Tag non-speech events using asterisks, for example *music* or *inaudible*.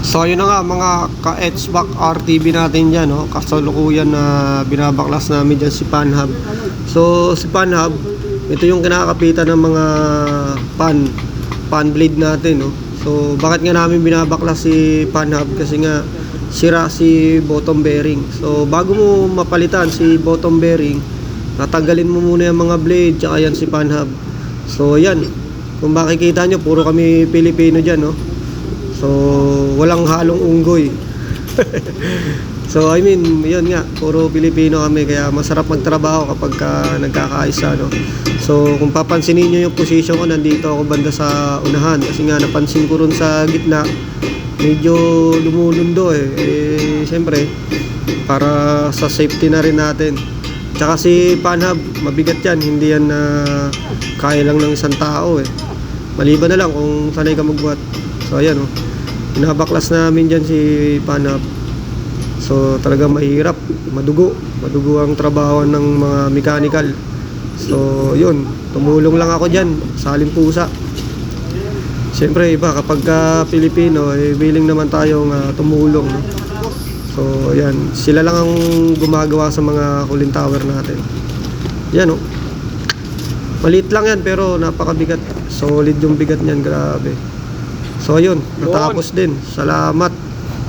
So yun na nga mga ka-Hback RTV natin dyan, no? kasalukuyan na binabaklas namin dyan si Panhub. So si Panhub, ito yung kinakapitan ng mga pan, pan blade natin. No? So bakit nga namin binabaklas si Panhub? Kasi nga sira si bottom bearing. So bago mo mapalitan si bottom bearing, tatanggalin mo muna yung mga blade, tsaka yan si Panhub. So yan, kung makikita nyo, puro kami Pilipino dyan, no? So, walang halong unggoy. *laughs* so, I mean, yun nga, puro Pilipino kami, kaya masarap magtrabaho kapag ka nagkakaisa, no? So, kung papansinin nyo yung position ko, nandito ako banda sa unahan. Kasi nga, napansin ko rin sa gitna, medyo lumulundo eh. Eh, siyempre, para sa safety na rin natin. Tsaka si Panhub, mabigat yan, hindi yan na kaya lang ng isang tao eh. Maliban na lang kung sanay ka magbuhat. So ayan oh. Binabaklas namin dyan si Panhub. So talaga mahirap, madugo. Madugo ang trabaho ng mga mechanical. So yun, tumulong lang ako dyan, saling pusa. Siyempre iba kapag ka Pilipino, eh, willing naman tayong ah, tumulong. No? So yan, sila lang ang gumagawa sa mga cooling tower natin. Yan oh. Maliit lang yan pero napakabigat. Solid yung bigat niyan, grabe. So ayun, natapos din. Salamat.